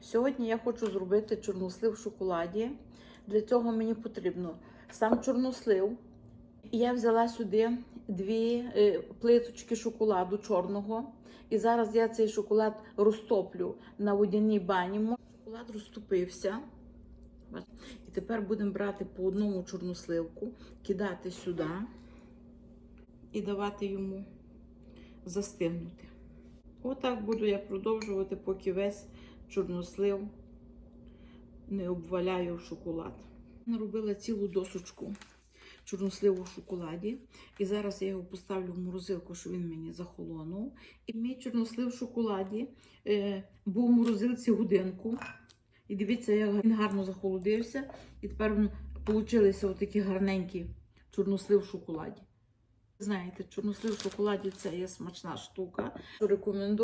Сьогодні я хочу зробити чорнослив в шоколаді. Для цього мені потрібно сам чорнослив. Я взяла сюди дві е, плиточки шоколаду чорного. І зараз я цей шоколад розтоплю на водяній бані. Шоколад розтопився. І тепер будемо брати по одному чорносливку, кидати сюди і давати йому застигнути. Отак буду я продовжувати, поки весь чорнослив не обваляю в шоколад. Наробила цілу досочку чорносливу в шоколаді. І зараз я його поставлю в морозилку, щоб він мені захолонув. І мій чорнослив в шоколаді е, був в морозилці годинку. І дивіться, як він гарно захолодився. І тепер получилися отакі гарненькі чорнослив в шоколаді. Знаєте, чорнослив в шоколаді це є смачна штука. Рекомендую.